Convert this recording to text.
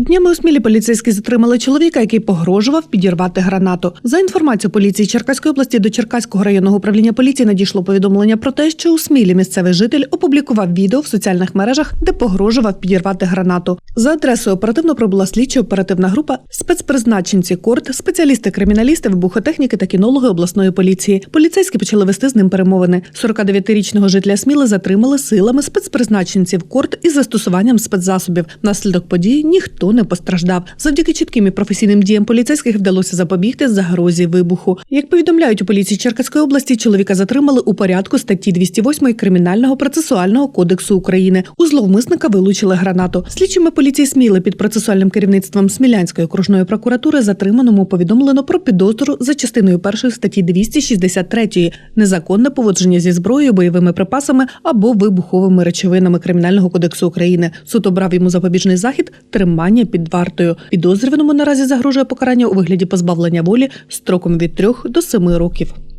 Днями у Смілі поліцейські затримали чоловіка, який погрожував підірвати гранату. За інформацією поліції Черкаської області до Черкаського районного управління поліції надійшло повідомлення про те, що у Смілі місцевий житель опублікував відео в соціальних мережах, де погрожував підірвати гранату. За адресою оперативно прибула слідчо-оперативна група, спецпризначенці КОРТ, спеціалісти-криміналісти, вибухотехніки та кінологи обласної поліції. Поліцейські почали вести з ним перемовини. 49-річного жителя Сміли затримали силами спецпризначенців КОРТ із застосуванням спецзасобів. Внаслідок події ніхто не постраждав. Завдяки чітким і професійним діям поліцейських вдалося запобігти загрозі вибуху. Як повідомляють у поліції Черкаської області, чоловіка затримали у порядку статті 208 Кримінального процесуального кодексу України. У зловмисника вилучили гранату. Слідчими поліції Сміли під процесуальним керівництвом Смілянської окружної прокуратури затриманому повідомлено про підозру за частиною першої статті 263 незаконне поводження зі зброєю, бойовими припасами або вибуховими речовинами Кримінального кодексу України. Суд обрав йому запобіжний захід тримання під вартою. Підозрюваному наразі загрожує покарання у вигляді позбавлення волі строком від 3 до 7 років.